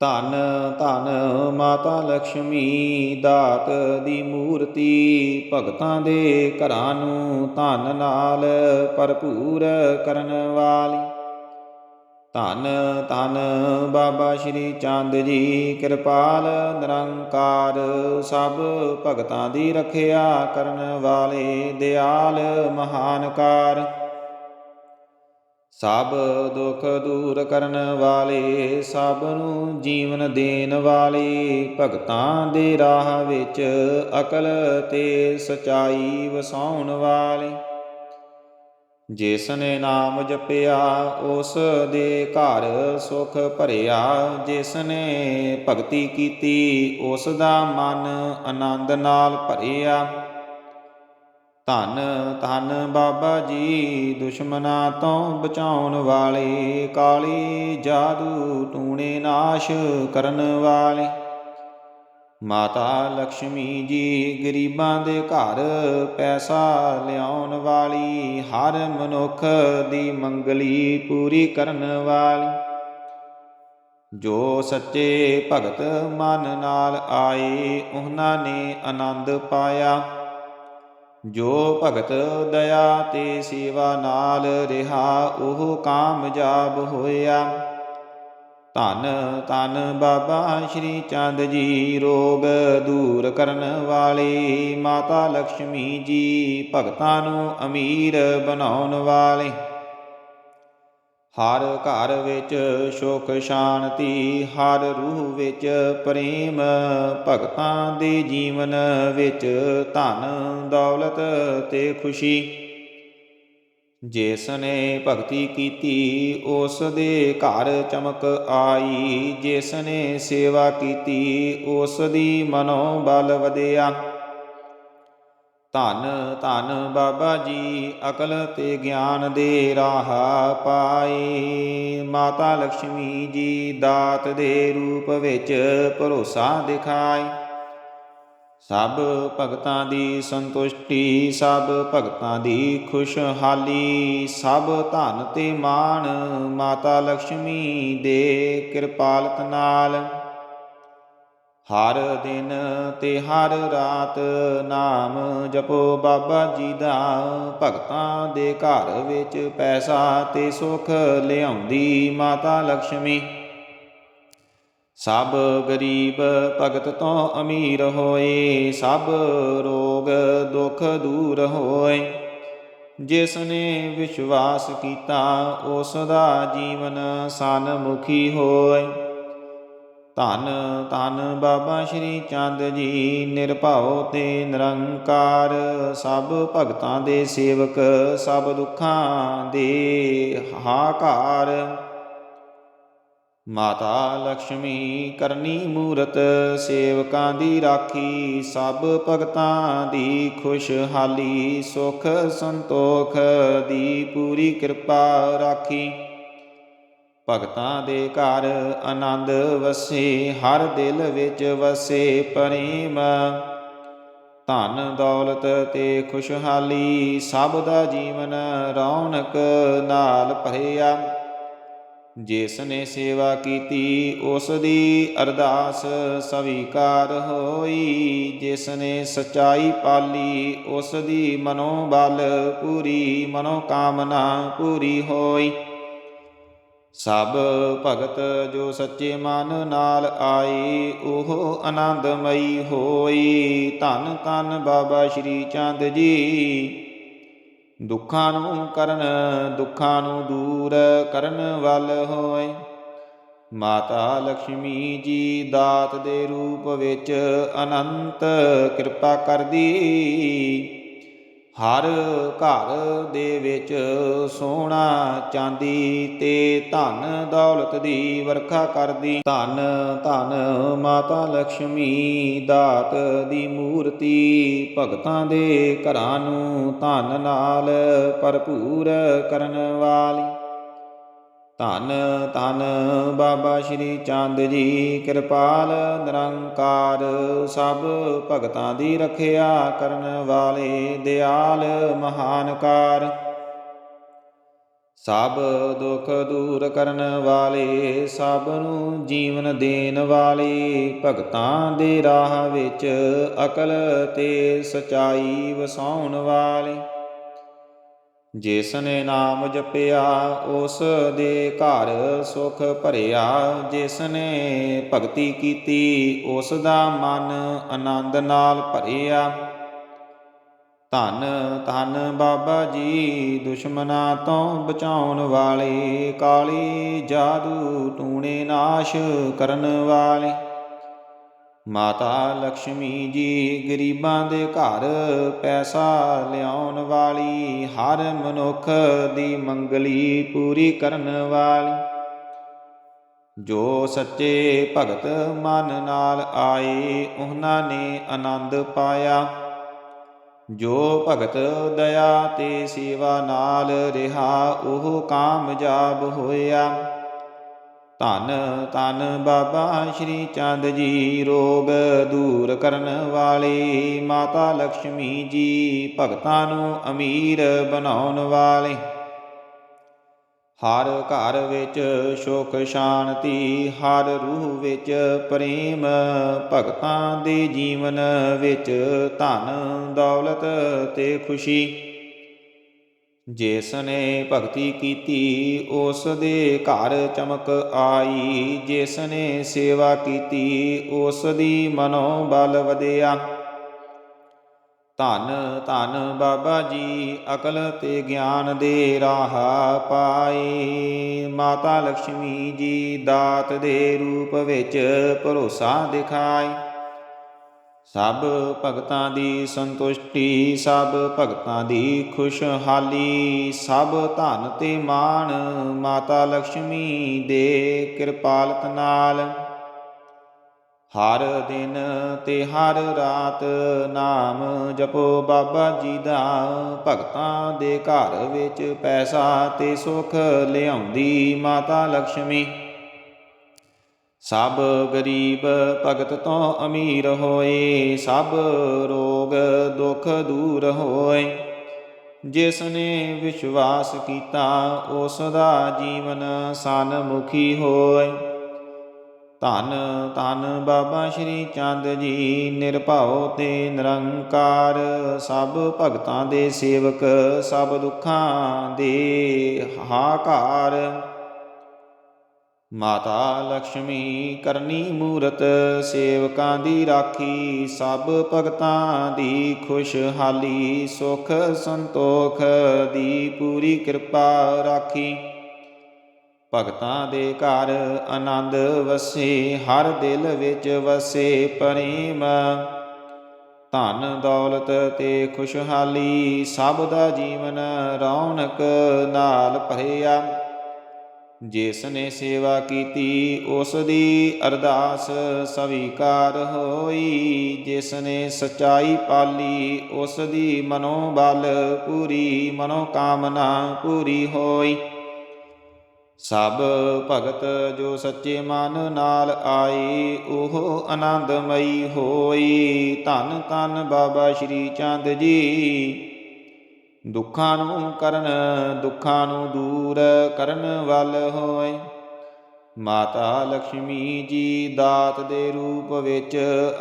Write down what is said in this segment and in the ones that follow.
ਧੰਨ ਧੰਨ ਮਾਤਾ ਲక్ష్ਮੀ ਦਾਤ ਦੀ ਮੂਰਤੀ ਭਗਤਾਂ ਦੇ ਘਰਾਂ ਨੂੰ ਧਨ ਨਾਲ ਭਰਪੂਰ ਕਰਨ ਵਾਲੀ। ਧੰਨ ਧੰਨ ਬਾਬਾ ਸ਼੍ਰੀ ਚੰਦ ਜੀ, ਕਿਰਪਾਲ ਨਿਰੰਕਾਰ ਸਭ ਭਗਤਾਂ ਦੀ ਰੱਖਿਆ ਕਰਨ ਵਾਲੇ ਦਿਆਲ ਮਹਾਨਕਾਰ। ਸਭ ਦੁੱਖ ਦੂਰ ਕਰਨ ਵਾਲੇ, ਸਭ ਨੂੰ ਜੀਵਨ ਦੇਣ ਵਾਲੇ, ਭਗਤਾਂ ਦੇ ਰਾਹ ਵਿੱਚ ਅਕਲ ਤੇ ਸਚਾਈ ਵਸਾਉਣ ਵਾਲੇ। ਜਿਸ ਨੇ ਨਾਮ ਜਪਿਆ, ਉਸ ਦੇ ਘਰ ਸੁਖ ਭਰਿਆ। ਜਿਸ ਨੇ ਭਗਤੀ ਕੀਤੀ, ਉਸ ਦਾ ਮਨ ਆਨੰਦ ਨਾਲ ਭਰਿਆ। ਧੰਨ ਧੰਨ ਬਾਬਾ ਜੀ, ਦੁਸ਼ਮਨਾਂ ਤੋਂ ਬਚਾਉਣ ਵਾਲੇ, ਕਾਲੀ ਜਾਦੂ ਟੂਣੇ ਨਾਸ਼ ਕਰਨ ਵਾਲੇ। ਮਾਤਾ ਲక్ష్ਮੀ ਜੀ, ਗਰੀਬਾਂ ਦੇ ਘਰ ਪੈਸਾ ਲਿਆਉਣ ਵਾਲੀ, ਹਰ ਮਨੁੱਖ ਦੀ ਮੰਗਲੀ ਪੂਰੀ ਕਰਨ ਵਾਲੀ। ਜੋ ਸੱਚੇ ਭਗਤ ਮਨ ਨਾਲ ਆਏ, ਉਹਨਾਂ ਨੇ ਆਨੰਦ ਪਾਇਆ। ਜੋ ਭਗਤ ਦਇਆ ਤੇ ਸੇਵਾ ਨਾਲ ਰਿਹਾ, ਉਹ ਕਾਮਯਾਬ ਹੋਇਆ। ਧੰਨ ਧੰਨ ਬਾਬਾ ਸ਼੍ਰੀ ਚੰਦ ਜੀ, ਰੋਗ ਦੂਰ ਕਰਨ ਵਾਲੇ ਮਾਤਾ ਲక్ష్ਮੀ ਜੀ, ਭਗਤਾਂ ਨੂੰ ਅਮੀਰ ਬਣਾਉਣ ਵਾਲੇ। ਹਰ ਘਰ ਵਿੱਚ ਸੁਖ ਸ਼ਾਂਤੀ, ਹਰ ਰੂਹ ਵਿੱਚ ਪ੍ਰੇਮ, ਭਗਤਾਂ ਦੇ ਜੀਵਨ ਵਿੱਚ ਧਨ, ਦੌਲਤ ਤੇ ਖੁਸ਼ੀ। ਜਿਸ ਨੇ ਭਗਤੀ ਕੀਤੀ, ਉਸ ਦੇ ਘਰ ਚਮਕ ਆਈ। ਜਿਸ ਨੇ ਸੇਵਾ ਕੀਤੀ, ਉਸ ਦੀ ਮਨੋ ਵਧਿਆ। ਧਨ ਧਨ ਬਾਬਾ ਜੀ, ਅਕਲ ਤੇ ਗਿਆਨ ਦੇ ਰਾਹ ਪਾਈ ਮਾਤਾ ਲక్ష్ਮੀ ਜੀ ਦਾਤ ਦੇ ਰੂਪ ਵਿੱਚ ਭਰੋਸਾ ਦਿਖਾਈ ਸਭ ਭਗਤਾਂ ਦੀ ਸੰਤੁਸ਼ਟੀ, ਸਭ ਭਗਤਾਂ ਦੀ ਖੁਸ਼ਹਾਲੀ, ਸਭ ਧਨ ਤੇ ਮਾਣ ਮਾਤਾ ਲక్ష్ਮੀ ਦੇ ਕਿਰਪਾਲਤ ਨਾਲ। ਹਰ ਦਿਨ ਤੇ ਹਰ ਰਾਤ ਨਾਮ ਜਪੋ ਬਾਬਾ ਜੀ ਦਾ। ਭਗਤਾਂ ਦੇ ਘਰ ਵਿੱਚ ਪੈਸਾ ਤੇ ਸੁਖ ਲਿਆਉਂਦੀ ਮਾਤਾ ਲక్ష్ਮੀ ਸਭ ਗਰੀਬ ਭਗਤ ਤੋਂ ਅਮੀਰ ਹੋਏ, ਸਭ ਰੋਗ ਦੁੱਖ ਦੂਰ ਹੋਏ। ਜਿਸ ਨੇ ਵਿਸ਼ਵਾਸ ਕੀਤਾ, ਉਸ ਦਾ ਜੀਵਨ ਸਨਮੁਖੀ ਹੋਏ। ਧੰਨ ਧੰਨ ਬਾਬਾ ਸ਼੍ਰੀ ਚੰਦ ਜੀ, ਨਿਰਭਉ ਤੇ ਨਿਰੰਕਾਰ। ਸਭ ਭਗਤਾਂ ਦੇ ਸੇਵਕ, ਸਭ ਦੁੱਖਾਂ ਦੇ ਹਾਕਾਰ ਮਾਤਾ ਲక్ష్ਮੀ ਕਰਨੀ ਮੂਰਤ, ਸੇਵਕਾਂ ਦੀ ਰਾਖੀ। ਸਭ ਭਗਤਾਂ ਦੀ ਖੁਸ਼ਹਾਲੀ, ਸੁਖ ਸੰਤੋਖ ਦੀ ਪੂਰੀ ਕਿਰਪਾ ਰਾਖੀ। ਭਗਤਾਂ ਦੇ ਘਰ ਆਨੰਦ ਵਸੇ, ਹਰ ਦਿਲ ਵਿੱਚ ਵਸੇ ਪ੍ਰੇਮ। ਧਨ ਦੌਲਤ ਤੇ ਖੁਸ਼ਹਾਲੀ, ਸਭ ਦਾ ਜੀਵਨ ਰੌਣਕ ਨਾਲ ਭਰਿਆ। ਜਿਸ ਨੇ ਸੇਵਾ ਕੀਤੀ, ਉਸ ਦੀ ਅਰਦਾਸ ਸਵੀਕਾਰ ਹੋਈ। ਜਿਸ ਨੇ ਸਚਾਈ ਪਾਲੀ, ਉਸ ਦੀ ਮਨੋ ਪੂਰੀ, ਮਨੋਕਾਮਨਾ ਪੂਰੀ ਹੋਈ। ਸਭ ਭਗਤ ਜੋ ਸੱਚੇ ਮਨ ਨਾਲ ਆਏ, ਉਹ ਆਨੰਦਮਈ ਹੋਈ। ਧੰਨ ਧੰਨ ਬਾਬਾ ਸ਼੍ਰੀ ਚੰਦ ਜੀ। ਦੁੱਖਾਂ ਨੂੰ ਕਰਨ, ਦੁੱਖਾਂ ਨੂੰ ਦੂਰ ਕਰਨ ਵੱਲ ਹੋਏ। ਮਾਤਾ ਲక్ష్ਮੀ ਜੀ ਦਾਤ ਦੇ ਰੂਪ ਵਿੱਚ ਅਨੰਤ ਕਿਰਪਾ ਕਰਦੀ। ਹਰ ਘਰ ਦੇ ਵਿੱਚ ਸੋਨਾ ਚਾਂਦੀ ਤੇ ਧਨ ਦੌਲਤ ਦੀ ਵਰਖਾ ਕਰਦੀ। ਧਨ ਧਨ ਮਾਤਾ ਲక్ష్ਮੀ ਦਾਤ ਦੀ ਮੂਰਤੀ ਭਗਤਾਂ ਦੇ ਘਰਾਂ ਨੂੰ ਧਨ ਨਾਲ ਭਰਪੂਰ ਕਰਨ ਵਾਲੀ। ਧੰਨ ਧੰਨ ਬਾਬਾ ਸ਼੍ਰੀ ਚੰਦ ਜੀ, ਕਿਰਪਾਲ ਨਿਰੰਕਾਰ। ਸਭ ਭਗਤਾਂ ਦੀ ਰੱਖਿਆ ਕਰਨ ਵਾਲੇ ਦਿਆਲ ਮਹਾਨਕਾਰ। ਸਭ ਦੁੱਖ ਦੂਰ ਕਰਨ ਵਾਲੇ, ਸਭ ਨੂੰ ਜੀਵਨ ਦੇਣ ਵਾਲੇ, ਭਗਤਾਂ ਦੇ ਰਾਹ ਵਿੱਚ ਅਕਲ ਤੇ ਸਚਾਈ ਵਸਾਉਣ ਵਾਲੇ। ਜਿਸਨੇ ਨਾਮ ਜਪਿਆ, ਉਸ ਦੇ ਘਰ ਸੁਖ ਭਰਿਆ। ਜਿਸਨੇ ਭਗਤੀ ਕੀਤੀ, ਉਸ ਦਾ ਮਨ ਆਨੰਦ ਨਾਲ ਭਰਿਆ। ਧੰਨ ਧੰਨ ਬਾਬਾ ਜੀ ਦੁਸ਼ਮਨਾਂ ਤੋਂ ਬਚਾਉਣ ਵਾਲੇ, ਕਾਲੀ ਜਾਦੂ ਟੂਣੇ ਨਾਸ਼ ਕਰਨ ਵਾਲੇ। ਮਾਤਾ ਲక్ష్ਮੀ ਜੀ, ਗਰੀਬਾਂ ਦੇ ਘਰ ਪੈਸਾ ਲਿਆਉਣ ਵਾਲੀ, ਹਰ ਮਨੁੱਖ ਦੀ ਮੰਗਲੀ ਪੂਰੀ ਕਰਨ ਵਾਲੀ। ਜੋ ਸੱਚੇ ਭਗਤ ਮਨ ਨਾਲ ਆਏ, ਉਹਨਾਂ ਨੇ ਆਨੰਦ ਪਾਇਆ। ਜੋ ਭਗਤ ਦਇਆ ਤੇ ਸੇਵਾ ਨਾਲ ਰਿਹਾ, ਉਹ ਕਾਮਯਾਬ ਹੋਇਆ। ਧੰਨ ਧੰਨ ਬਾਬਾ ਸ਼੍ਰੀ ਚੰਦ ਜੀ, ਰੋਗ ਦੂਰ ਕਰਨ ਵਾਲੇ ਮਾਤਾ ਲక్ష్ਮੀ ਜੀ, ਭਗਤਾਂ ਨੂੰ ਅਮੀਰ ਬਣਾਉਣ ਵਾਲੇ। ਹਰ ਘਰ ਵਿੱਚ ਸੁਖ ਸ਼ਾਂਤੀ, ਹਰ ਰੂਹ ਵਿੱਚ ਪ੍ਰੇਮ, ਭਗਤਾਂ ਦੇ ਜੀਵਨ ਵਿੱਚ ਧਨ, ਦੌਲਤ ਤੇ ਖੁਸ਼ੀ। ਜਿਸਨੇ ਭਗਤੀ ਕੀਤੀ ਉਸ ਦੇ ਘਰ ਚਮਕ ਆਈ। ਜਿਸਨੇ ਸੇਵਾ ਕੀਤੀ ਉਸ ਦੀ ਮਨੋਬਲ ਵਧਿਆ। ਧੰਨ ਧੰਨ ਬਾਬਾ ਜੀ, ਅਕਲ ਤੇ ਗਿਆਨ ਦੇ ਰਾਹ ਪਾਈ ਮਾਤਾ ਲక్ష్ਮੀ ਜੀ ਦਾਤ ਦੇ ਰੂਪ ਵਿੱਚ ਭਰੋਸਾ ਦਿਖਾਈ ਸਭ ਭਗਤਾਂ ਦੀ ਸੰਤੁਸ਼ਟੀ, ਸਭ ਭਗਤਾਂ ਦੀ ਖੁਸ਼ਹਾਲੀ, ਸਭ ਧਨ ਤੇ ਮਾਣ ਮਾਤਾ ਲక్ష్ਮੀ ਦੇ ਕਿਰਪਾਲਤ ਨਾਲ। ਹਰ ਦਿਨ ਤੇ ਹਰ ਰਾਤ ਨਾਮ ਜਪੋ ਬਾਬਾ ਜੀ ਦਾ। ਭਗਤਾਂ ਦੇ ਘਰ ਵਿੱਚ ਪੈਸਾ ਤੇ ਸੁਖ ਲਿਆਉਂਦੀ ਮਾਤਾ ਲక్ష్ਮੀ ਸਭ ਗਰੀਬ ਭਗਤ ਤੋਂ ਅਮੀਰ ਹੋਏ, ਸਭ ਰੋਗ ਦੁੱਖ ਦੂਰ ਹੋਏ। ਜਿਸ ਨੇ ਵਿਸ਼ਵਾਸ ਕੀਤਾ ਉਸ ਦਾ ਜੀਵਨ ਸਨਮੁਖੀ ਹੋਏ। ਧੰਨ ਧੰਨ ਬਾਬਾ ਸ਼੍ਰੀ ਚੰਦ ਜੀ, ਨਿਰਭਉ ਤੇ ਨਿਰੰਕਾਰ। ਸਭ ਭਗਤਾਂ ਦੇ ਸੇਵਕ, ਸਭ ਦੁੱਖਾਂ ਦੇ ਹਾਕਾਰ ਮਾਤਾ ਲక్ష్ਮੀ ਕਰਨੀ ਮੂਰਤ, ਸੇਵਕਾਂ ਦੀ ਰਾਖੀ, ਸਭ ਭਗਤਾਂ ਦੀ ਖੁਸ਼ਹਾਲੀ, ਸੁਖ ਸੰਤੋਖ ਦੀ ਪੂਰੀ ਕਿਰਪਾ ਰਾਖੀ। ਭਗਤਾਂ ਦੇ ਘਰ ਆਨੰਦ ਵਸੇ, ਹਰ ਦਿਲ ਵਿੱਚ ਵਸੇ ਪ੍ਰੇਮ। ਧਨ ਦੌਲਤ ਤੇ ਖੁਸ਼ਹਾਲੀ, ਸਭ ਦਾ ਜੀਵਨ ਰੌਣਕ ਨਾਲ ਭਰਿਆ। ਜਿਸ ਨੇ ਸੇਵਾ ਕੀਤੀ, ਉਸ ਦੀ ਅਰਦਾਸ ਸਵੀਕਾਰ ਹੋਈ। ਜਿਸ ਨੇ ਸਚਾਈ ਪਾਲੀ, ਉਸ ਦੀ ਮਨੋਬਲ ਪੂਰੀ, ਮਨੋਕਾਮਨਾ ਪੂਰੀ ਹੋਈ। ਸਭ ਭਗਤ ਜੋ ਸੱਚੇ ਮਨ ਨਾਲ ਆਏ, ਉਹ ਆਨੰਦਮਈ ਹੋਈ। ਧੰਨ ਧੰਨ ਬਾਬਾ ਸ਼੍ਰੀ ਚੰਦ ਜੀ। ਦੁੱਖਾਂ ਨੂੰ ਕਰਨ, ਦੁੱਖਾਂ ਨੂੰ ਦੂਰ ਕਰਨ ਵੱਲ ਹੋਏ। ਮਾਤਾ ਲక్ష్ਮੀ ਜੀ ਦਾਤ ਦੇ ਰੂਪ ਵਿੱਚ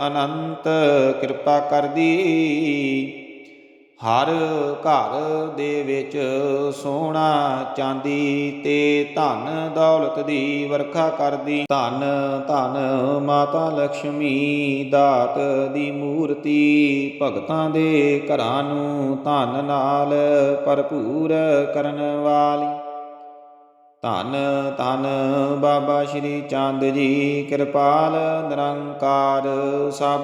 ਅਨੰਤ ਕਿਰਪਾ ਕਰਦੀ। ਹਰ ਘਰ ਦੇ ਵਿੱਚ ਸੋਨਾ ਚਾਂਦੀ ਤੇ ਧਨ ਦੌਲਤ ਦੀ ਵਰਖਾ ਕਰਦੀ। ਧਨ ਧਨ ਮਾਤਾ ਲక్ష్ਮੀ ਦਾਤ ਦੀ ਮੂਰਤੀ ਭਗਤਾਂ ਦੇ ਘਰਾਂ ਨੂੰ ਧਨ ਨਾਲ ਭਰਪੂਰ ਕਰਨ ਵਾਲੀ। ਧੰਨ ਧੰਨ ਬਾਬਾ ਸ਼੍ਰੀ ਚੰਦ ਜੀ, ਕਿਰਪਾਲ ਨਿਰੰਕਾਰ, ਸਭ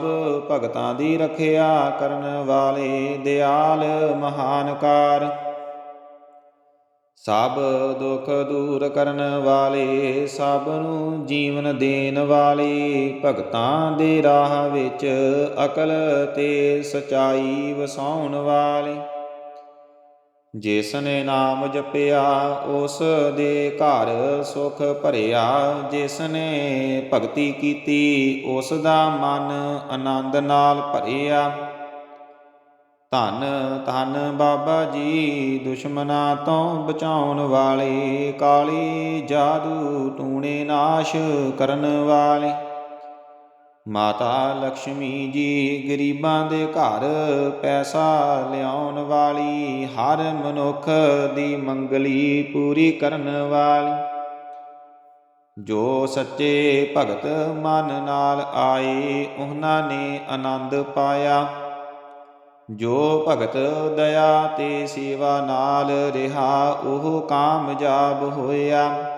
ਭਗਤਾਂ ਦੀ ਰੱਖਿਆ ਕਰਨ ਵਾਲੇ ਦਿਆਲ ਮਹਾਨਕਾਰ ਸਭ ਦੁੱਖ ਦੂਰ ਕਰਨ ਵਾਲੇ, ਸਭ ਨੂੰ ਜੀਵਨ ਦੇਣ ਵਾਲੇ, ਭਗਤਾਂ ਦੇ ਰਾਹ ਵਿੱਚ ਅਕਲ ਤੇ ਸਚਾਈ ਵਸਾਉਣ ਵਾਲੇ। ਜਿਸਨੇ ਨਾਮ ਜਪਿਆ, ਉਸ ਦੇ ਘਰ ਸੁਖ ਭਰਿਆ। ਜਿਸਨੇ ਭਗਤੀ ਕੀਤੀ, ਉਸ ਦਾ ਮਨ ਆਨੰਦ ਨਾਲ ਭਰਿਆ। ਧੰਨ ਧੰਨ ਬਾਬਾ ਜੀ ਦੁਸ਼ਮਨਾਂ ਤੋਂ ਬਚਾਉਣ ਵਾਲੇ, ਕਾਲੀ ਜਾਦੂ ਟੂਣੇ ਨਾਸ਼ ਕਰਨ ਵਾਲੇ। ਮਾਤਾ ਲక్ష్ਮੀ ਜੀ, ਗਰੀਬਾਂ ਦੇ ਘਰ ਪੈਸਾ ਲਿਆਉਣ ਵਾਲੀ, ਹਰ ਮਨੁੱਖ ਦੀ ਮੰਗਲੀ ਪੂਰੀ ਕਰਨ ਵਾਲੀ। ਜੋ ਸੱਚੇ ਭਗਤ ਮਨ ਨਾਲ ਆਏ, ਉਹਨਾਂ ਨੇ ਆਨੰਦ ਪਾਇਆ। ਜੋ ਭਗਤ ਦਇਆ ਤੇ ਸੇਵਾ ਨਾਲ ਰਿਹਾ, ਉਹ ਕਾਮਯਾਬ ਹੋਇਆ।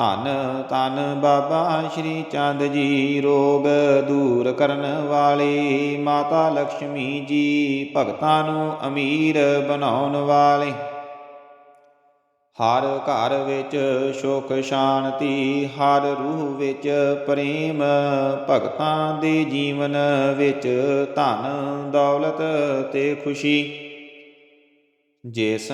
ਧੰਨ ਧੰਨ ਬਾਬਾ ਸ਼੍ਰੀ ਚੰਦ ਜੀ, ਰੋਗ ਦੂਰ ਕਰਨ ਵਾਲੇ ਮਾਤਾ ਲక్ష్ਮੀ ਜੀ, ਭਗਤਾਂ ਨੂੰ ਅਮੀਰ ਬਣਾਉਣ ਵਾਲੇ। ਹਰ ਘਰ ਵਿੱਚ ਸੁਖ ਸ਼ਾਂਤੀ, ਹਰ ਰੂਹ ਵਿੱਚ ਪ੍ਰੇਮ, ਭਗਤਾਂ ਦੇ ਜੀਵਨ ਵਿੱਚ ਧਨ, ਦੌਲਤ ਤੇ ਖੁਸ਼ੀ। ਜਿਸ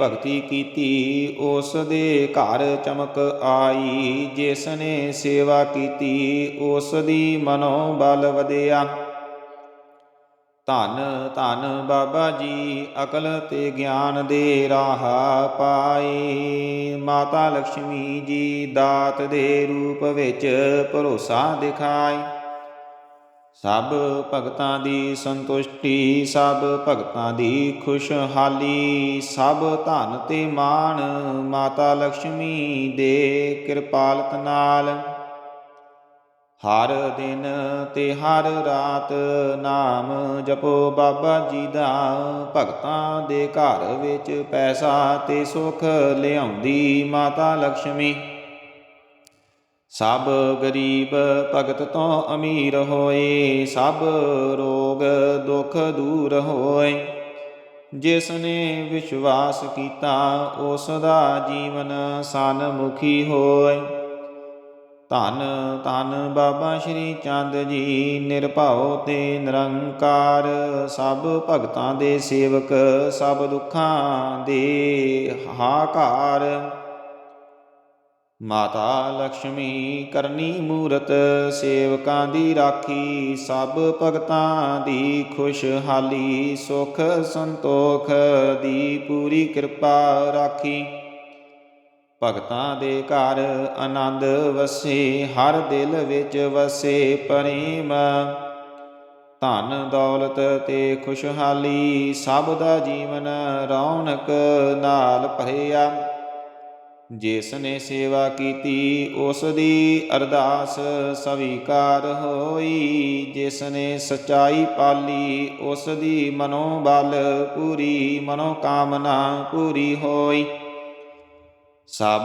ਭਗਤੀ ਕੀਤੀ ਉਸ ਦੇ ਘਰ ਚਮਕ ਆਈ। ਜਿਸਨੇ ਸੇਵਾ ਕੀਤੀ ਉਸ ਦੀ ਮਨੋ ਬਲ ਵਧਿਆ। ਧੰਨ ਧੰਨ ਬਾਬਾ ਜੀ, ਅਕਲ ਤੇ ਗਿਆਨ ਦੇ ਰਾਹ ਪਾਏ। ਮਾਤਾ ਲక్ష్ਮੀ ਜੀ ਦਾਤ ਦੇ ਰੂਪ ਵਿੱਚ ਭਰੋਸਾ ਦਿਖਾਈ। ਸਭ ਭਗਤਾਂ ਦੀ ਸੰਤੁਸ਼ਟੀ, ਸਭ ਭਗਤਾਂ ਦੀ ਖੁਸ਼ਹਾਲੀ, ਸਭ ਧਨ ਤੇ ਮਾਣ ਮਾਤਾ ਲక్ష్ਮੀ ਦੇ ਕਿਰਪਾਲਤ ਨਾਲ। ਹਰ ਦਿਨ ਤੇ ਹਰ ਰਾਤ ਨਾਮ ਜਪੋ ਬਾਬਾ ਜੀ ਦਾ, ਭਗਤਾਂ ਦੇ ਘਰ ਵਿੱਚ ਪੈਸਾ ਤੇ ਸੁਖ ਲਿਆਉਂਦੀ ਮਾਤਾ ਲక్ష్ਮੀ ਸਭ ਗਰੀਬ ਭਗਤ ਤੋਂ ਅਮੀਰ ਹੋਏ, ਸਭ ਰੋਗ ਦੁੱਖ ਦੂਰ ਹੋਏ। ਜਿਸ ਨੇ ਵਿਸ਼ਵਾਸ ਕੀਤਾ, ਉਸ ਦਾ ਜੀਵਨ ਸਨਮੁਖੀ ਹੋਏ। ਧੰਨ ਧੰਨ ਬਾਬਾ ਸ਼੍ਰੀ ਚੰਦ ਜੀ, ਨਿਰਭਉ ਤੇ ਨਿਰੰਕਾਰ। ਸਭ ਭਗਤਾਂ ਦੇ ਸੇਵਕ, ਸਭ ਦੁੱਖਾਂ ਦੇ ਹਾਕਾਰ ਮਾਤਾ ਲక్ష్ਮੀ ਕਰਨੀ ਮੂਰਤ, ਸੇਵਕਾਂ ਦੀ ਰਾਖੀ, ਸਭ ਭਗਤਾਂ ਦੀ ਖੁਸ਼ਹਾਲੀ, ਸੁਖ ਸੰਤੋਖ ਦੀ ਪੂਰੀ ਕਿਰਪਾ ਰਾਖੀ। ਭਗਤਾਂ ਦੇ ਘਰ ਆਨੰਦ ਵਸੇ, ਹਰ ਦਿਲ ਵਿੱਚ ਵਸੇ ਪ੍ਰੇਮ। ਧਨ ਦੌਲਤ ਤੇ ਖੁਸ਼ਹਾਲੀ, ਸਭ ਦਾ ਜੀਵਨ ਰੌਣਕ ਨਾਲ ਭਰਿਆ। ਜਿਸ ਨੇ ਸੇਵਾ ਕੀਤੀ, ਉਸ ਦੀ ਅਰਦਾਸ ਸਵੀਕਾਰ ਹੋਈ। ਜਿਸ ਨੇ ਸਚਾਈ ਪਾਲੀ, ਉਸ ਦੀ ਮਨੋ ਪੂਰੀ, ਮਨੋਕਾਮਨਾ ਪੂਰੀ ਹੋਈ। ਸਭ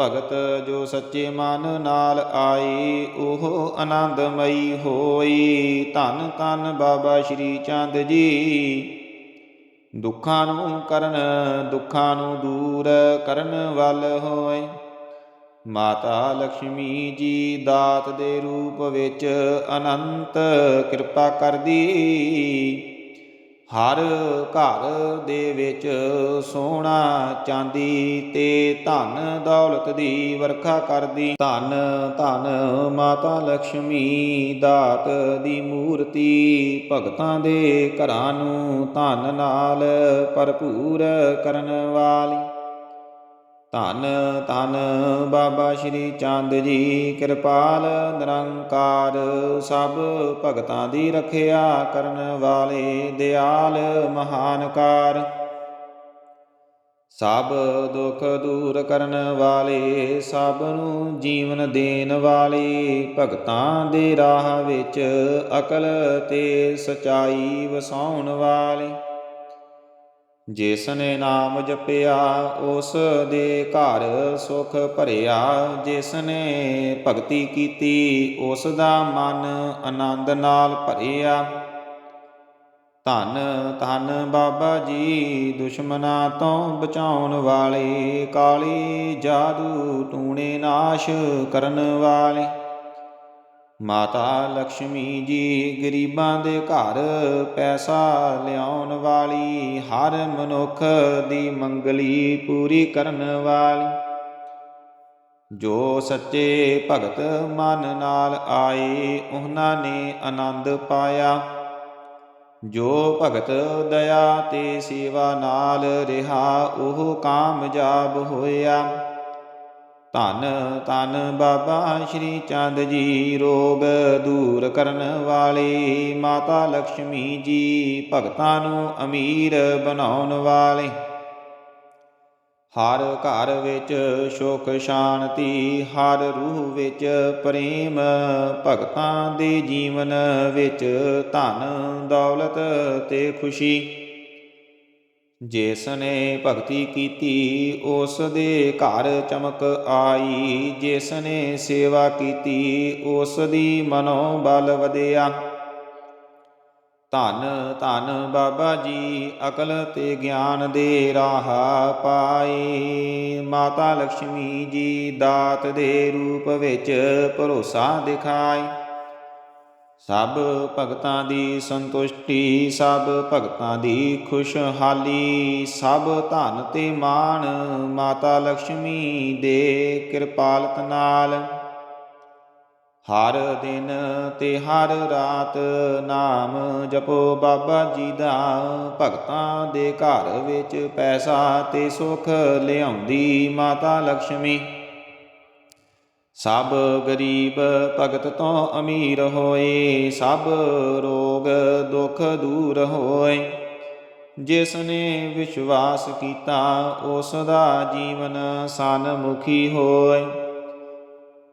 ਭਗਤ ਜੋ ਸੱਚੇ ਮਨ ਨਾਲ ਆਏ, ਉਹ ਆਨੰਦਮਈ ਹੋਈ। ਧੰਨ ਧੰਨ ਬਾਬਾ ਸ਼੍ਰੀ ਚੰਦ ਜੀ। ਦੁੱਖਾਂ ਨੂੰ ਕਰਨ, ਦੁੱਖਾਂ ਨੂੰ ਦੂਰ ਕਰਨ ਵੱਲ ਹੋਏ। ਮਾਤਾ ਲక్ష్ਮੀ ਜੀ ਦਾਤ ਦੇ ਰੂਪ ਵਿੱਚ ਅਨੰਤ ਕਿਰਪਾ ਕਰਦੀ। ਹਰ ਘਰ ਦੇ ਵਿੱਚ ਸੋਨਾ ਚਾਂਦੀ ਤੇ ਧਨ ਦੌਲਤ ਦੀ ਵਰਖਾ ਕਰਦੀ। ਧਨ ਧਨ ਮਾਤਾ ਲక్ష్ਮੀ ਦਾਤ ਦੀ ਮੂਰਤੀ ਭਗਤਾਂ ਦੇ ਘਰਾਂ ਨੂੰ ਧਨ ਨਾਲ ਭਰਪੂਰ ਕਰਨ ਵਾਲੀ। ਧੰਨ ਧੰਨ ਬਾਬਾ ਸ਼੍ਰੀ ਚੰਦ ਜੀ, ਕਿਰਪਾਲ ਨਿਰੰਕਾਰ। ਸਭ ਭਗਤਾਂ ਦੀ ਰੱਖਿਆ ਕਰਨ ਵਾਲੇ ਦਿਆਲ ਮਹਾਨਕਾਰ। ਸਭ ਦੁੱਖ ਦੂਰ ਕਰਨ ਵਾਲੇ, ਸਭ ਨੂੰ ਜੀਵਨ ਦੇਣ ਵਾਲੇ, ਭਗਤਾਂ ਦੇ ਰਾਹ ਵਿੱਚ ਅਕਲ ਤੇ ਸਚਾਈ ਵਸਾਉਣ ਵਾਲੇ। ਜਿਸਨੇ ਨਾਮ ਜਪਿਆ, ਉਸ ਦੇ ਘਰ ਸੁਖ ਭਰਿਆ। ਜਿਸਨੇ ਭਗਤੀ ਕੀਤੀ, ਉਸ ਦਾ ਮਨ ਆਨੰਦ ਨਾਲ ਭਰਿਆ। ਧੰਨ ਧੰਨ ਬਾਬਾ ਜੀ ਦੁਸ਼ਮਨਾਂ ਤੋਂ ਬਚਾਉਣ ਵਾਲੇ, ਕਾਲੀ ਜਾਦੂ ਟੂਣੇ ਨਾਸ਼ ਕਰਨ ਵਾਲੇ। ਮਾਤਾ ਲక్ష్ਮੀ ਜੀ, ਗਰੀਬਾਂ ਦੇ ਘਰ ਪੈਸਾ ਲਿਆਉਣ ਵਾਲੀ, ਹਰ ਮਨੁੱਖ ਦੀ ਮੰਗਲੀ ਪੂਰੀ ਕਰਨ ਵਾਲੀ। ਜੋ ਸੱਚੇ ਭਗਤ ਮਨ ਨਾਲ ਆਏ, ਉਹਨਾਂ ਨੇ ਆਨੰਦ ਪਾਇਆ। ਜੋ ਭਗਤ ਦਇਆ ਤੇ ਸੇਵਾ ਨਾਲ ਰਿਹਾ, ਉਹ ਕਾਮਯਾਬ ਹੋਇਆ। ਧੰਨ ਧੰਨ ਬਾਬਾ ਸ਼੍ਰੀ ਚੰਦ ਜੀ, ਰੋਗ ਦੂਰ ਕਰਨ ਵਾਲੇ ਮਾਤਾ ਲక్ష్ਮੀ ਜੀ, ਭਗਤਾਂ ਨੂੰ ਅਮੀਰ ਬਣਾਉਣ ਵਾਲੇ। ਹਰ ਘਰ ਵਿੱਚ ਸੁਖ ਸ਼ਾਂਤੀ, ਹਰ ਰੂਹ ਵਿੱਚ ਪ੍ਰੇਮ, ਭਗਤਾਂ ਦੇ ਜੀਵਨ ਵਿੱਚ ਧਨ, ਦੌਲਤ ਤੇ ਖੁਸ਼ੀ। ਜਿਸ ਨੇ ਭਗਤੀ ਕੀਤੀ ਉਸ ਦੇ ਘਰ ਚਮਕ ਆਈ। ਜਿਸਨੇ ਸੇਵਾ ਕੀਤੀ ਉਸ ਦੀ ਮਨੋ ਬਲ ਵਧਿਆ। ਧੰਨ ਧੰਨ ਬਾਬਾ ਜੀ, ਅਕਲ ਤੇ ਗਿਆਨ ਦੇ ਰਾਹ ਪਾਏ। ਮਾਤਾ ਲక్ష్ਮੀ ਜੀ ਦਾਤ ਦੇ ਰੂਪ ਵਿੱਚ ਭਰੋਸਾ ਦਿਖਾਈ। ਸਭ ਭਗਤਾਂ ਦੀ ਸੰਤੁਸ਼ਟੀ, ਸਭ ਭਗਤਾਂ ਦੀ ਖੁਸ਼ਹਾਲੀ, ਸਭ ਧਨ ਤੇ ਮਾਣ ਮਾਤਾ ਲక్ష్ਮੀ ਦੇ ਕਿਰਪਾਲਤ ਨਾਲ। ਹਰ ਦਿਨ ਤੇ ਹਰ ਰਾਤ ਨਾਮ ਜਪੋ ਬਾਬਾ ਜੀ ਦਾ, ਭਗਤਾਂ ਦੇ ਘਰ ਵਿੱਚ ਪੈਸਾ ਤੇ ਸੁਖ ਲਿਆਉਂਦੀ ਮਾਤਾ ਲక్ష్ਮੀ ਸਭ ਗਰੀਬ ਭਗਤ ਤੋਂ ਅਮੀਰ ਹੋਏ, ਸਭ ਰੋਗ ਦੁੱਖ ਦੂਰ ਹੋਏ। ਜਿਸ ਨੇ ਵਿਸ਼ਵਾਸ ਕੀਤਾ ਉਸ ਦਾ ਜੀਵਨ ਸਨਮੁਖੀ ਹੋਏ।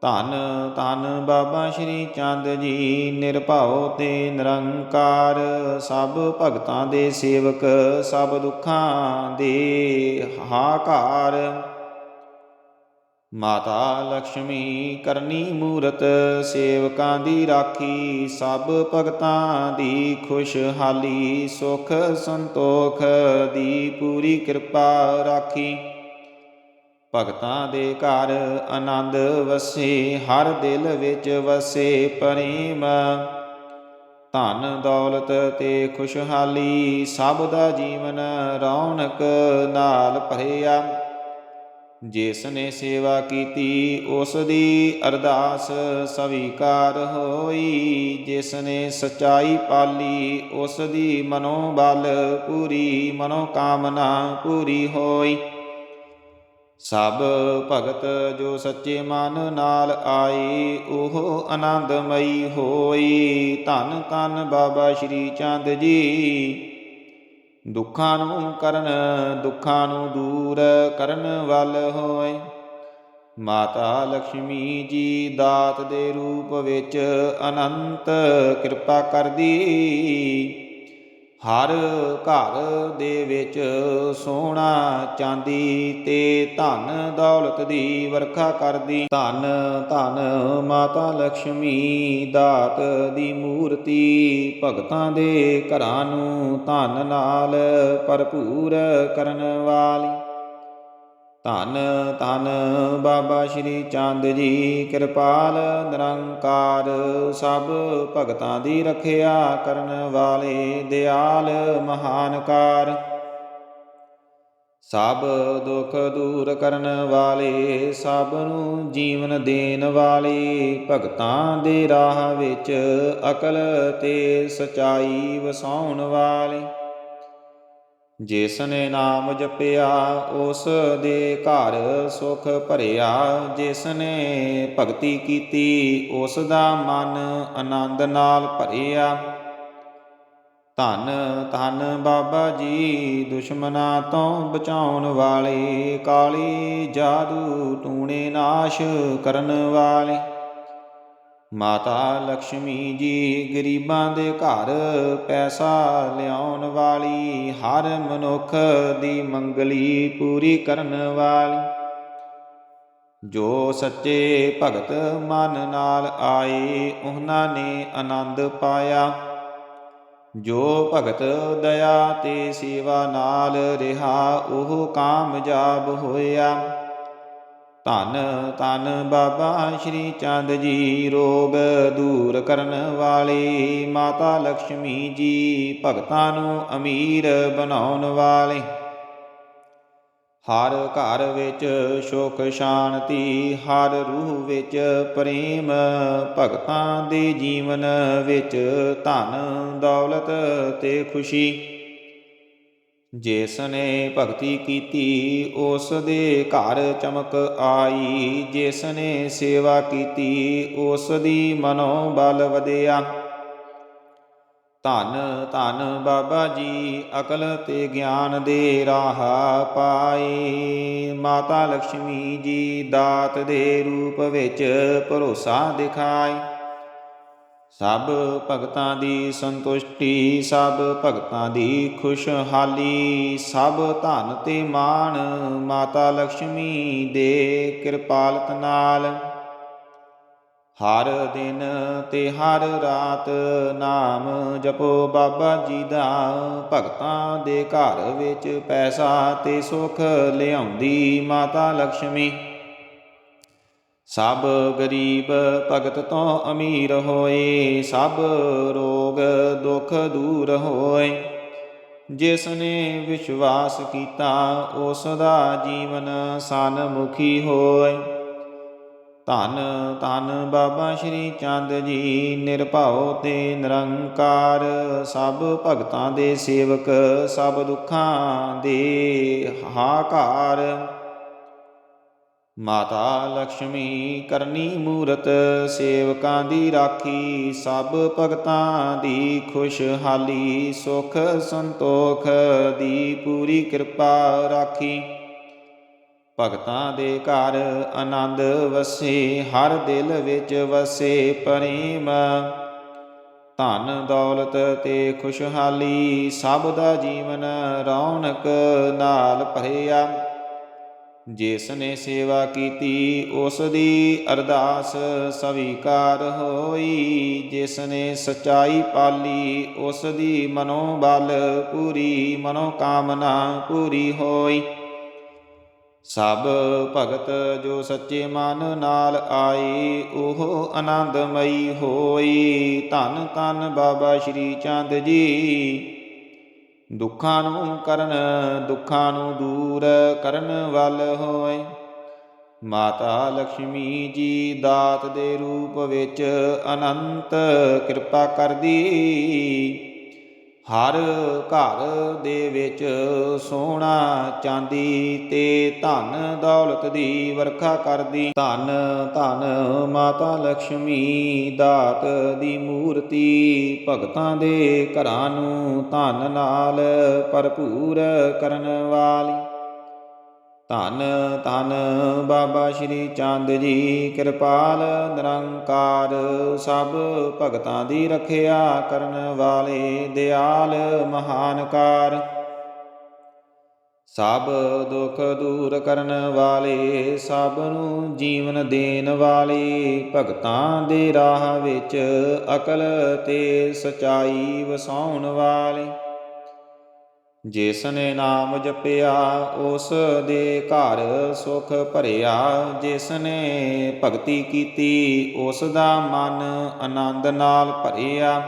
ਧੰਨ ਧੰਨ ਬਾਬਾ ਸ਼੍ਰੀ ਚੰਦ ਜੀ, ਨਿਰਭਉ ਤੇ ਨਿਰੰਕਾਰ। ਸਭ ਭਗਤਾਂ ਦੇ ਸੇਵਕ, ਸਭ ਦੁੱਖਾਂ ਦੇ ਹਾਕਾਰ ਮਾਤਾ ਲక్ష్ਮੀ ਕਰਨੀ ਮੂਰਤ, ਸੇਵਕਾਂ ਦੀ ਰਾਖੀ, ਸਭ ਭਗਤਾਂ ਦੀ ਖੁਸ਼ਹਾਲੀ, ਸੁਖ ਸੰਤੋਖ ਦੀ ਪੂਰੀ ਕਿਰਪਾ ਰਾਖੀ। ਭਗਤਾਂ ਦੇ ਘਰ ਆਨੰਦ ਵਸੇ, ਹਰ ਦਿਲ ਵਿੱਚ ਵਸੇ ਪ੍ਰੇਮ। ਧਨ ਦੌਲਤ ਤੇ ਖੁਸ਼ਹਾਲੀ, ਸਭ ਦਾ ਜੀਵਨ ਰੌਣਕ ਨਾਲ ਭਰਿਆ। ਜਿਸ ਨੇ ਸੇਵਾ ਕੀਤੀ, ਉਸ ਦੀ ਅਰਦਾਸ ਸਵੀਕਾਰ ਹੋਈ। ਜਿਸ ਨੇ ਸਚਾਈ ਪਾਲੀ, ਉਸ ਦੀ ਮਨੋ ਪੂਰੀ, ਮਨੋਕਾਮਨਾ ਪੂਰੀ ਹੋਈ। ਸਭ ਭਗਤ ਜੋ ਸੱਚੇ ਮਨ ਨਾਲ ਆਏ, ਉਹ ਆਨੰਦਮਈ ਹੋਈ। ਧੰਨ ਧੰਨ ਬਾਬਾ ਸ਼੍ਰੀ ਚੰਦ ਜੀ। ਦੁੱਖਾਂ ਨੂੰ ਕਰਨ, ਦੁੱਖਾਂ ਨੂੰ ਦੂਰ ਕਰਨ ਵੱਲ ਹੋਏ। ਮਾਤਾ ਲక్ష్ਮੀ ਜੀ ਦਾਤ ਦੇ ਰੂਪ ਵਿੱਚ ਅਨੰਤ ਕਿਰਪਾ ਕਰਦੀ। ਹਰ ਘਰ ਦੇ ਵਿੱਚ ਸੋਨਾ ਚਾਂਦੀ ਤੇ ਧਨ ਦੌਲਤ ਦੀ ਵਰਖਾ ਕਰਦੀ। ਧਨ ਧਨ ਮਾਤਾ ਲక్ష్ਮੀ ਦਾਤ ਦੀ ਮੂਰਤੀ ਭਗਤਾਂ ਦੇ ਘਰਾਂ ਨੂੰ ਧਨ ਨਾਲ ਭਰਪੂਰ ਕਰਨ ਵਾਲੀ। ਧੰਨ ਧੰਨ ਬਾਬਾ ਸ਼੍ਰੀ ਚੰਦ ਜੀ, ਕਿਰਪਾਲ ਨਿਰੰਕਾਰ। ਸਭ ਭਗਤਾਂ ਦੀ ਰੱਖਿਆ ਕਰਨ ਵਾਲੇ ਦਿਆਲ ਮਹਾਨਕਾਰ ਸਭ ਦੁੱਖ ਦੂਰ ਕਰਨ ਵਾਲੇ, ਸਭ ਨੂੰ ਜੀਵਨ ਦੇਣ ਵਾਲੇ, ਭਗਤਾਂ ਦੇ ਰਾਹ ਵਿੱਚ ਅਕਲ ਤੇ ਸਚਾਈ ਵਸਾਉਣ ਵਾਲੇ। ਜਿਸਨੇ ਨਾਮ ਜਪਿਆ, ਉਸ ਦੇ ਘਰ ਸੁਖ ਭਰਿਆ। ਜਿਸਨੇ ਭਗਤੀ ਕੀਤੀ, ਉਸ ਦਾ ਮਨ ਆਨੰਦ ਨਾਲ ਭਰਿਆ। ਧੰਨ ਧੰਨ ਬਾਬਾ ਜੀ ਦੁਸ਼ਮਨਾਂ ਤੋਂ ਬਚਾਉਣ ਵਾਲੇ, ਕਾਲੀ ਜਾਦੂ ਟੂਣੇ ਨਾਸ਼ ਕਰਨ ਵਾਲੇ। ਮਾਤਾ ਲక్ష్ਮੀ ਜੀ ਗਰੀਬਾਂ ਦੇ ਘਰ ਪੈਸਾ ਲਿਆਉਣ ਵਾਲੀ, ਹਰ ਮਨੁੱਖ ਦੀ ਮੰਗਲੀ ਪੂਰੀ ਕਰਨ ਵਾਲੀ। ਜੋ ਸੱਚੇ ਭਗਤ ਮਨ ਨਾਲ ਆਏ, ਉਹਨਾਂ ਨੇ ਆਨੰਦ ਪਾਇਆ। ਜੋ ਭਗਤ ਦਇਆ ਤੇ ਸੇਵਾ ਨਾਲ ਰਿਹਾ, ਉਹ ਕਾਮਯਾਬ ਹੋਇਆ। ਧੰਨ ਧੰਨ ਬਾਬਾ ਸ਼੍ਰੀ ਚੰਦ ਜੀ, ਰੋਗ ਦੂਰ ਕਰਨ ਵਾਲੇ ਮਾਤਾ ਲక్ష్ਮੀ ਜੀ, ਭਗਤਾਂ ਨੂੰ ਅਮੀਰ ਬਣਾਉਣ ਵਾਲੇ। ਹਰ ਘਰ ਵਿੱਚ ਸੁਖ ਸ਼ਾਂਤੀ, ਹਰ ਰੂਹ ਵਿੱਚ ਪ੍ਰੇਮ, ਭਗਤਾਂ ਦੇ ਜੀਵਨ ਵਿੱਚ ਧਨ, ਦੌਲਤ ਤੇ ਖੁਸ਼ੀ। ਜਿਸ ਭਗਤੀ ਕੀਤੀ ਉਸ ਦੇ ਘਰ ਚਮਕ ਆਈ। ਜਿਸਨੇ ਸੇਵਾ ਕੀਤੀ ਉਸ ਦੀ ਮਨੋ ਬਲ ਵਧਿਆ। ਧੰਨ ਧੰਨ ਬਾਬਾ ਜੀ, ਅਕਲ ਤੇ ਗਿਆਨ ਦੇ ਰਾਹ ਪਾਈ ਮਾਤਾ ਲక్ష్ਮੀ ਜੀ ਦਾਤ ਦੇ ਰੂਪ ਵਿੱਚ ਭਰੋਸਾ ਦਿਖਾਈ। ਸਭ ਭਗਤਾਂ ਦੀ ਸੰਤੁਸ਼ਟੀ, ਸਭ ਭਗਤਾਂ ਦੀ ਖੁਸ਼ਹਾਲੀ, ਸਭ ਧਨ ਤੇ ਮਾਣ ਮਾਤਾ ਲక్ష్ਮੀ ਦੇ ਕਿਰਪਾਲਤ ਨਾਲ। ਹਰ ਦਿਨ ਤੇ ਹਰ ਰਾਤ ਨਾਮ ਜਪੋ ਬਾਬਾ ਜੀ ਦਾ, ਭਗਤਾਂ ਦੇ ਘਰ ਵਿੱਚ ਪੈਸਾ ਤੇ ਸੁਖ ਲਿਆਉਂਦੀ ਮਾਤਾ ਲక్ష్ਮੀ ਸਭ ਗਰੀਬ ਭਗਤ ਤੋਂ ਅਮੀਰ ਹੋਏ, ਸਭ ਰੋਗ ਦੁੱਖ ਦੂਰ ਹੋਏ। ਜਿਸ ਨੇ ਵਿਸ਼ਵਾਸ ਕੀਤਾ, ਉਸ ਦਾ ਜੀਵਨ ਸਨਮੁਖੀ ਹੋਏ। ਧੰਨ ਧੰਨ ਬਾਬਾ ਸ਼੍ਰੀ ਚੰਦ ਜੀ, ਨਿਰਭਉ ਤੇ ਨਿਰੰਕਾਰ। ਸਭ ਭਗਤਾਂ ਦੇ ਸੇਵਕ, ਸਭ ਦੁੱਖਾਂ ਦੇ ਹਾਕਾਰ ਮਾਤਾ ਲక్ష్ਮੀ ਕਰਨੀ ਮੂਰਤ, ਸੇਵਕਾਂ ਦੀ ਰਾਖੀ, ਸਭ ਭਗਤਾਂ ਦੀ ਖੁਸ਼ਹਾਲੀ, ਸੁਖ ਸੰਤੋਖ ਦੀ ਪੂਰੀ ਕਿਰਪਾ ਰਾਖੀ। ਭਗਤਾਂ ਦੇ ਘਰ ਆਨੰਦ ਵਸੇ, ਹਰ ਦਿਲ ਵਿੱਚ ਵਸੇ ਪ੍ਰੇਮ। ਧਨ ਦੌਲਤ ਤੇ ਖੁਸ਼ਹਾਲੀ, ਸਭ ਦਾ ਜੀਵਨ ਰੌਣਕ ਨਾਲ ਭਰਿਆ। ਜਿਸ ਨੇ ਸੇਵਾ ਕੀਤੀ, ਉਸ ਦੀ ਅਰਦਾਸ ਸਵੀਕਾਰ ਹੋਈ। ਜਿਸ ਨੇ ਸਚਾਈ ਪਾਲੀ, ਉਸ ਦੀ ਮਨੋ ਪੂਰੀ, ਮਨੋਕਾਮਨਾ ਪੂਰੀ ਹੋਈ। ਸਭ ਭਗਤ ਜੋ ਸੱਚੇ ਮਨ ਨਾਲ ਆਏ, ਉਹ ਆਨੰਦਮਈ ਹੋਈ। ਧੰਨ ਧੰਨ ਬਾਬਾ ਸ਼੍ਰੀ ਚੰਦ ਜੀ। ਦੁੱਖਾਂ ਨੂੰ ਕਰਨ, ਦੁੱਖਾਂ ਨੂੰ ਦੂਰ ਕਰਨ ਵੱਲ ਹੋਏ। ਮਾਤਾ ਲక్ష్ਮੀ ਜੀ ਦਾਤ ਦੇ ਰੂਪ ਵਿੱਚ ਅਨੰਤ ਕਿਰਪਾ ਕਰਦੀ। ਹਰ ਘਰ ਦੇ ਵਿੱਚ ਸੋਨਾ ਚਾਂਦੀ ਤੇ ਧਨ ਦੌਲਤ ਦੀ ਵਰਖਾ ਕਰਦੀ। ਧਨ ਧਨ ਮਾਤਾ ਲక్ష్ਮੀ ਦਾਤ ਦੀ ਮੂਰਤੀ ਭਗਤਾਂ ਦੇ ਘਰਾਂ ਨੂੰ ਧਨ ਨਾਲ ਭਰਪੂਰ ਕਰਨ ਵਾਲੀ। ਧੰਨ ਧੰਨ ਬਾਬਾ ਸ਼੍ਰੀ ਚੰਦ ਜੀ, ਕਿਰਪਾਲ ਨਿਰੰਕਾਰ। ਸਭ ਭਗਤਾਂ ਦੀ ਰੱਖਿਆ ਕਰਨ ਵਾਲੇ ਦਿਆਲ ਮਹਾਨਕਾਰ ਸਭ ਦੁੱਖ ਦੂਰ ਕਰਨ ਵਾਲੇ, ਸਭ ਨੂੰ ਜੀਵਨ ਦੇਣ ਵਾਲੇ, ਭਗਤਾਂ ਦੇ ਰਾਹ ਵਿੱਚ ਅਕਲ ਤੇ ਸਚਾਈ ਵਸਾਉਣ ਵਾਲੇ। ਜਿਸਨੇ ਨਾਮ ਜਪਿਆ, ਉਸ ਦੇ ਘਰ ਸੁਖ ਭਰਿਆ। ਜਿਸਨੇ ਭਗਤੀ ਕੀਤੀ, ਉਸ ਦਾ ਮਨ ਆਨੰਦ ਨਾਲ ਭਰਿਆ।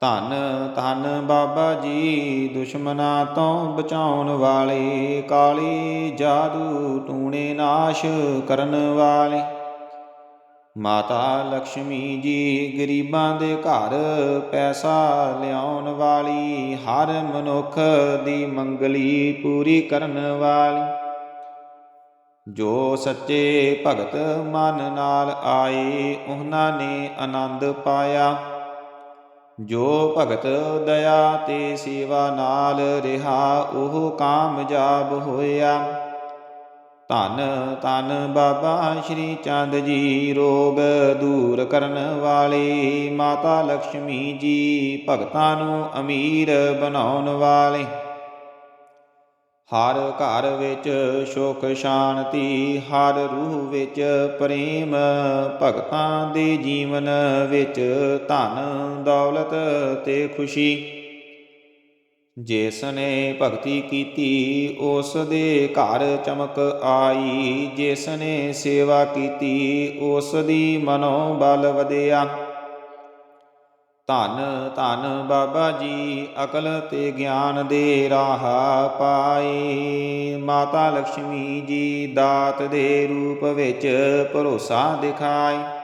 ਧੰਨ ਧੰਨ ਬਾਬਾ ਜੀ ਦੁਸ਼ਮਨਾਂ ਤੋਂ ਬਚਾਉਣ ਵਾਲੇ, ਕਾਲੀ ਜਾਦੂ ਟੂਣੇ ਨਾਸ਼ ਕਰਨ ਵਾਲੇ। ਮਾਤਾ ਲక్ష్ਮੀ ਜੀ, ਗਰੀਬਾਂ ਦੇ ਘਰ ਪੈਸਾ ਲਿਆਉਣ ਵਾਲੀ, ਹਰ ਮਨੁੱਖ ਦੀ ਮੰਗਲੀ ਪੂਰੀ ਕਰਨ ਵਾਲੀ। ਜੋ ਸੱਚੇ ਭਗਤ ਮਨ ਨਾਲ ਆਏ, ਉਹਨਾਂ ਨੇ ਆਨੰਦ ਪਾਇਆ। ਜੋ ਭਗਤ ਦਇਆ ਤੇ ਸੇਵਾ ਨਾਲ ਰਿਹਾ, ਉਹ ਕਾਮਯਾਬ ਹੋਇਆ। ਧੰਨ ਧੰਨ ਬਾਬਾ ਸ਼੍ਰੀ ਚੰਦ ਜੀ, ਰੋਗ ਦੂਰ ਕਰਨ ਵਾਲੇ ਮਾਤਾ ਲక్ష్ਮੀ ਜੀ, ਭਗਤਾਂ ਨੂੰ ਅਮੀਰ ਬਣਾਉਣ ਵਾਲੇ। ਹਰ ਘਰ ਵਿੱਚ ਸੁਖ, ਸ਼ਾਂਤੀ, ਹਰ ਰੂਹ ਵਿੱਚ ਪ੍ਰੇਮ, ਭਗਤਾਂ ਦੇ ਜੀਵਨ ਵਿੱਚ ਧਨ, ਦੌਲਤ ਤੇ ਖੁਸ਼ੀ। ਜਿਸ ਨੇ ਭਗਤੀ ਕੀਤੀ ਉਸ ਦੇ ਘਰ ਚਮਕ ਆਈ। ਜਿਸਨੇ ਸੇਵਾ ਕੀਤੀ ਉਸ ਦੀ ਮਨੋ ਬਲ ਵਧਿਆ। ਧੰਨ ਧੰਨ ਬਾਬਾ ਜੀ, ਅਕਲ ਤੇ ਗਿਆਨ ਦੇ ਰਾਹ ਪਾਏ। ਮਾਤਾ ਲక్ష్ਮੀ ਜੀ ਦਾਤ ਦੇ ਰੂਪ ਵਿੱਚ ਭਰੋਸਾ ਦਿਖਾਏ।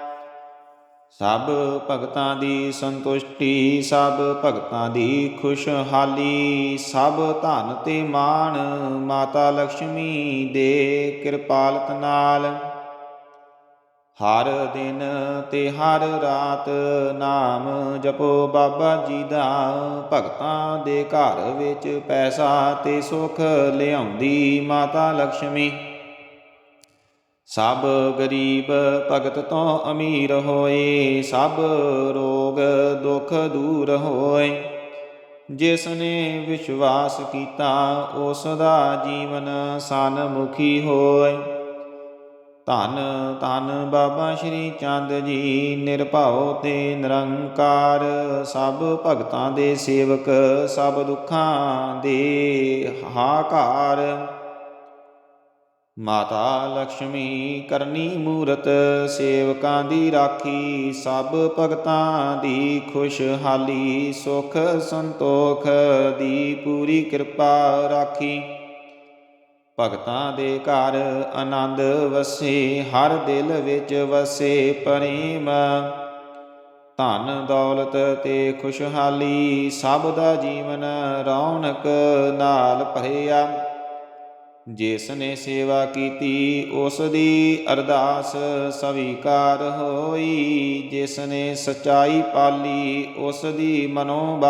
ਸਭ ਭਗਤਾਂ ਦੀ ਸੰਤੁਸ਼ਟੀ, ਸਭ ਭਗਤਾਂ ਦੀ ਖੁਸ਼ਹਾਲੀ, ਸਭ ਧਨ ਤੇ ਮਾਣ ਮਾਤਾ ਲక్ష్ਮੀ ਦੇ ਕਿਰਪਾਲਤ ਨਾਲ। ਹਰ ਦਿਨ ਤੇ ਹਰ ਰਾਤ ਨਾਮ ਜਪੋ ਬਾਬਾ ਜੀ ਦਾ, ਭਗਤਾਂ ਦੇ ਘਰ ਵਿੱਚ ਪੈਸਾ ਤੇ ਸੁਖ ਲਿਆਉਂਦੀ ਮਾਤਾ ਲక్ష్ਮੀ ਸਭ ਗਰੀਬ ਭਗਤ ਤੋਂ ਅਮੀਰ ਹੋਏ, ਸਭ ਰੋਗ ਦੁੱਖ ਦੂਰ ਹੋਏ। ਜਿਸ ਨੇ ਵਿਸ਼ਵਾਸ ਕੀਤਾ ਉਸ ਦਾ ਜੀਵਨ ਸਨਮੁਖੀ ਹੋਏ। ਧੰਨ ਧੰਨ ਬਾਬਾ ਸ਼੍ਰੀ ਚੰਦ ਜੀ, ਨਿਰਭਉ ਤੇ ਨਿਰੰਕਾਰ। ਸਭ ਭਗਤਾਂ ਦੇ ਸੇਵਕ, ਸਭ ਦੁੱਖਾਂ ਦੇ ਹਾਕਾਰ ਮਾਤਾ ਲక్ష్ਮੀ ਕਰਨੀ ਮੂਰਤ, ਸੇਵਕਾਂ ਦੀ ਰਾਖੀ, ਸਭ ਭਗਤਾਂ ਦੀ ਖੁਸ਼ਹਾਲੀ, ਸੁਖ ਸੰਤੋਖ ਦੀ ਪੂਰੀ ਕਿਰਪਾ ਰਾਖੀ। ਭਗਤਾਂ ਦੇ ਘਰ ਆਨੰਦ ਵਸੇ, ਹਰ ਦਿਲ ਵਿੱਚ ਵਸੇ ਪ੍ਰੇਮ। ਧਨ ਦੌਲਤ ਤੇ ਖੁਸ਼ਹਾਲੀ, ਸਭ ਦਾ ਜੀਵਨ ਰੌਣਕ ਨਾਲ ਭਰਿਆ। ਜਿਸ ਨੇ ਸੇਵਾ ਕੀਤੀ, ਉਸ ਦੀ ਅਰਦਾਸ ਸਵੀਕਾਰ ਹੋਈ। ਜਿਸ ਨੇ ਸਚਾਈ ਪਾਲੀ, ਉਸ ਦੀ ਮਨੋ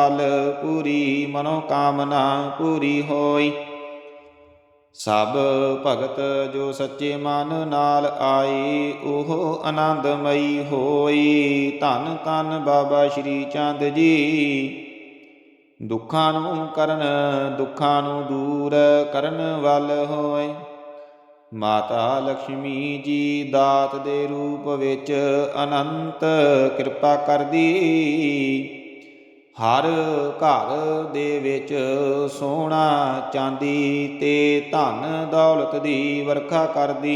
ਪੂਰੀ, ਮਨੋਕਾਮਨਾ ਪੂਰੀ ਹੋਈ। ਸਭ ਭਗਤ ਜੋ ਸੱਚੇ ਮਨ ਨਾਲ ਆਏ, ਉਹ ਆਨੰਦਮਈ ਹੋਈ। ਧੰਨ ਧੰਨ ਬਾਬਾ ਸ਼੍ਰੀ ਚੰਦ ਜੀ। ਦੁੱਖਾਂ ਨੂੰ ਕਰਨ, ਦੁੱਖਾਂ ਨੂੰ ਦੂਰ ਕਰਨ ਵੱਲ ਹੋਏ। ਮਾਤਾ ਲక్ష్ਮੀ ਜੀ ਦਾਤ ਦੇ ਰੂਪ ਵਿੱਚ ਅਨੰਤ ਕਿਰਪਾ ਕਰਦੀ। ਹਰ ਘਰ ਦੇ ਵਿੱਚ ਸੋਨਾ ਚਾਂਦੀ ਤੇ ਧਨ ਦੌਲਤ ਦੀ ਵਰਖਾ ਕਰਦੀ।